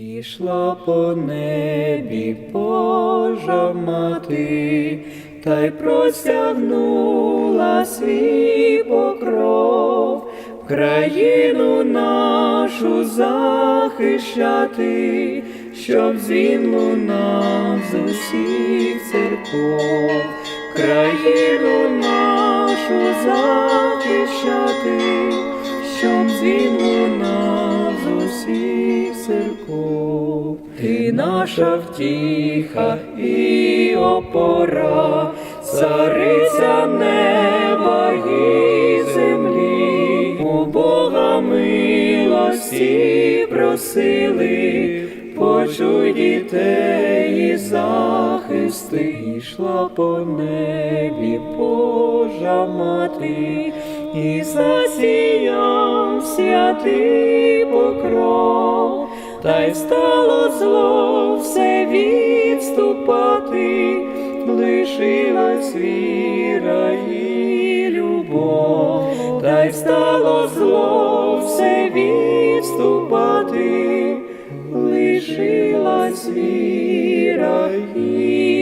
Ішла по небі Божа мати, та й простягнула свій покров, країну нашу захищати, щоб він лунав з усіх церков, країну нашу захищати, Ти наша втіха і опора, цариця неба і землі, у Бога милості просили, почуй дітей і захисти, йшла по небі Божа мати, і засіяв святий покров, та й стало зло все відступати, лишилась віра і любов, та й стало зло все відступати, лишилась віра і